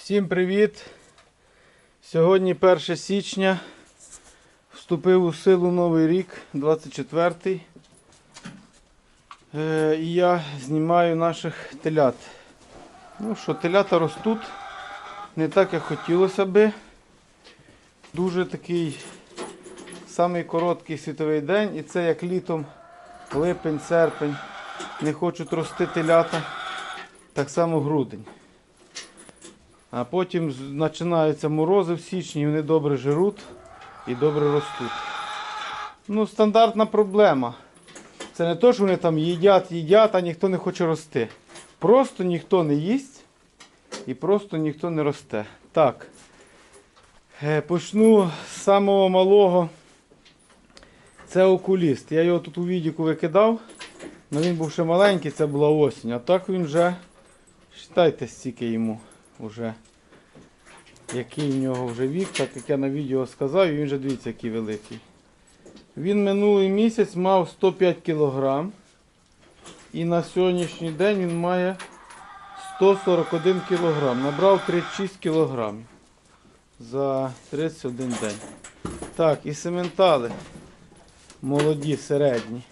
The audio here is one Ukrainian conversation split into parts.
Всім привіт! Сьогодні 1 січня. Вступив у силу новий рік, 24-й. Е, і я знімаю наших телят. Ну що, телята ростуть. Не так, як хотілося би. Дуже такий самий короткий світовий день. І це як літом, липень, серпень. Не хочуть рости телята. Так само грудень. А потім починаються морози в січні, вони добре жируть і добре ростуть. Ну, стандартна проблема. Це не то, що вони там їдять, їдять, а ніхто не хоче рости. Просто ніхто не їсть і просто ніхто не росте. Так. Е, Почну з самого малого. Це окуліст. Я його тут у відіку викидав. але він був ще маленький, це була осінь. А так він вже, вважайте, стільки йому вже. Який в нього вже вік, так як я на відео сказав, і він вже дивіться, який великий. Він минулий місяць мав 105 кг. І на сьогоднішній день він має 141 кг. Набрав 36 кг за 31 день. Так, і сементали. Молоді, середні.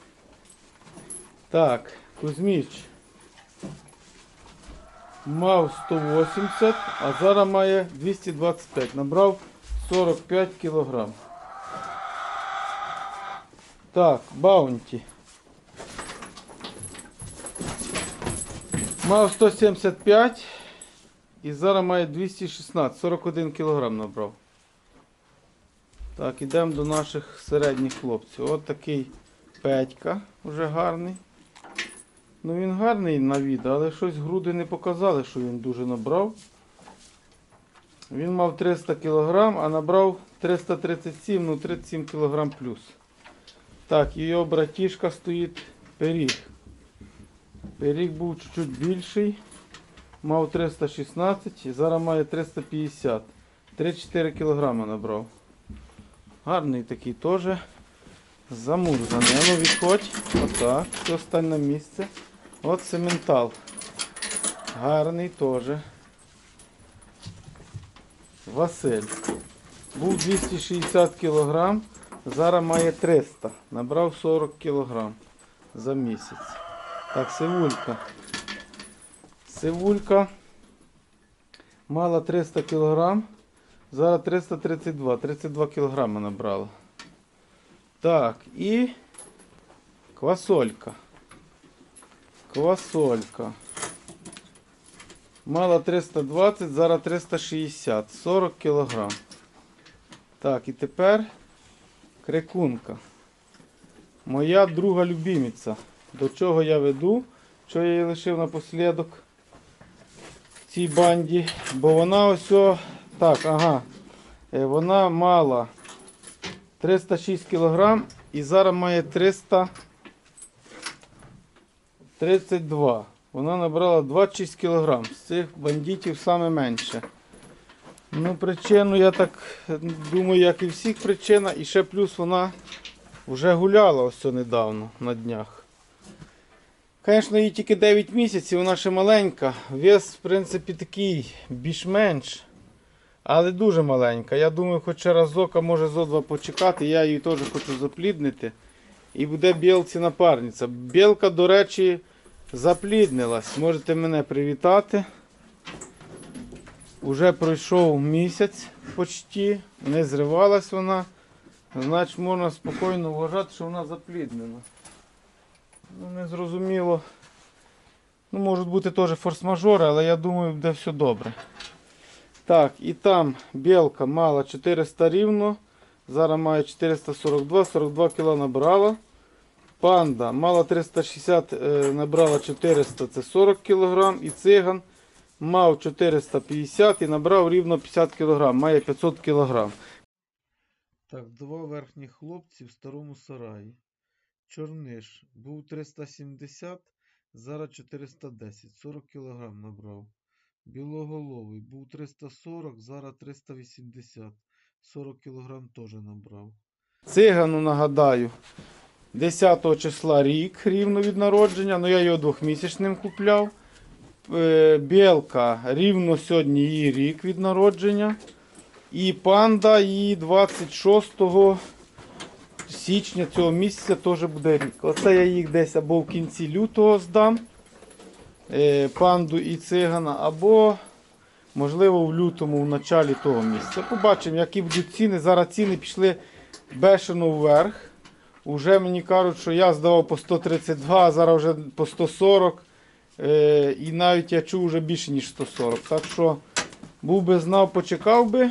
Так, Кузьміч. Мав 180, а зараз має 225. Набрав 45 кг. Так, баунті. Мав 175 і зараз має 216, 41 кг набрав. Так, ідемо до наших середніх хлопців. От такий Петька, вже гарний. Ну він гарний на відео, але щось груди не показали, що він дуже набрав. Він мав 300 кг, а набрав 337, ну 37 кг плюс. Так, його братішка стоїть пиріг. Пиріг був чуть-чуть більший. Мав 316 і зараз має 350. 3-4 кг набрав. Гарний такий теж. Замурзаний. Ну відходь. Отак. Все стань на місце. От сементал. Гарний теж. Василь. Був 260 кг, зараз має 300. Набрав 40 кг за місяць. Так, сивулька. Сивулька мала 300 кг, зараз 332, 32 кг набрала. Так, і квасолька. Квасолька. Мала 320, зараз 360, 40 кг. Так, і тепер крикунка. Моя друга любимиця. До чого я веду, що я її лишив напослідок в цій банді. Бо вона ось. Так, ага. Е, Вона мала 306 кг і зараз має 332. Вона набрала 26 кг. З цих бандитів саме менше. Ну, причину, я так думаю, як і всіх причина. І ще плюс вона вже гуляла ось недавно на днях. Звісно, їй тільки 9 місяців, вона ще маленька. Вес, в принципі, такий більш-менш. Але дуже маленька. Я думаю, хоч разок, а може зо два почекати. Я її теж хочу запліднити. І буде білці напарниця. Білка, до речі, запліднилась. Можете мене привітати. Уже пройшов місяць почти, не зривалась вона. Значить можна спокійно вважати, що вона запліднена. Ну, не зрозуміло. Ну, можуть бути теж форс-мажори, але я думаю, буде все добре. Так, і там білка мала 400 рівно. Зараз має 442, 42 кг набрала. Панда мала 360, е, набрала 400, це 40 кг. І циган мав 450 і набрав рівно 50 кг, має 500 кг. Так, два верхні хлопці в старому сараї. Чорниш був 370, зараз 410, 40 кг набрав. Білоголовий був 340, зараз 380, 40 кг теж набрав. Цигану нагадаю, 10 числа рік рівно від народження, але я його двохмісячним купляв. е, білка рівно сьогодні її рік від народження. І панда її 26 січня цього місяця теж буде рік. Оце я їх десь або в кінці лютого здам. е, Панду і цигана, або можливо в лютому, в началі того місяця. Побачимо, які будуть ціни. Зараз ціни пішли бешено вверх. Уже мені кажуть, що я здавав по 132, а зараз вже по 140. Е, і навіть я чув вже більше, ніж 140. Так що був би знав, почекав би.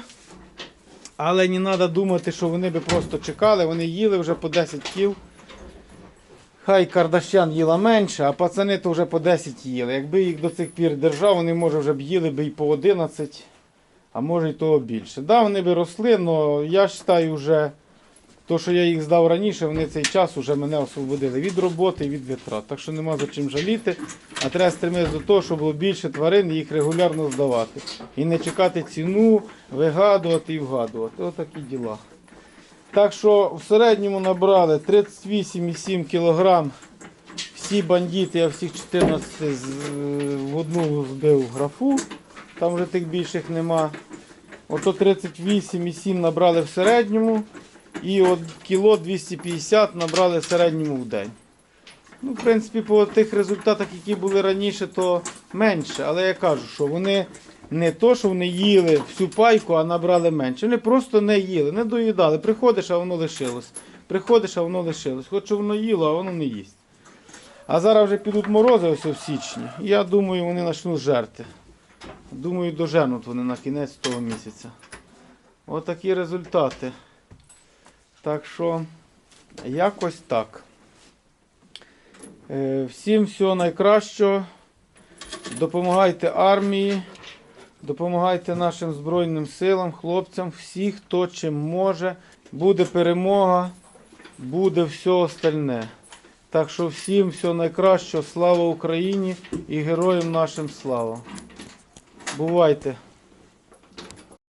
Але не треба думати, що вони би просто чекали, вони їли вже по 10 кіл. Хай Кардашян їла менше, а пацани то вже по 10 їли. Якби їх до цих пір держав, вони може вже б їли би і по 11, а може і того більше. Да, вони би росли, але я вважаю вже, то, що я їх здав раніше, вони цей час вже мене освободили від роботи і від витрат. Так що нема за чим жаліти, а треба стремитися до того, щоб було більше тварин і їх регулярно здавати. І не чекати ціну, вигадувати і вгадувати. Отакі діла. Так що в середньому набрали 38,7 кг. Всі бандити, я всіх 14 з, в одну збив графу, там вже тих більших нема. Ото 38,7 набрали в середньому. І от кіло 250 набрали в середньому в день. Ну, в принципі, по тих результатах, які були раніше, то менше. Але я кажу, що вони не то, що вони їли всю пайку, а набрали менше. Вони просто не їли, не доїдали. Приходиш, а воно лишилось. Приходиш, а воно лишилось. Хоч воно їло, а воно не їсть. А зараз вже підуть морози ось в січні. Я думаю, вони почнуть жерти. Думаю, доженуть вони на кінець того місяця. Отакі результати. Так що, якось так. Е, Всім всього найкращого. Допомагайте армії, допомагайте нашим Збройним силам, хлопцям, всі, хто чим може. Буде перемога, буде все остальне. Так що всім всього найкращого, слава Україні і героям нашим слава. Бувайте!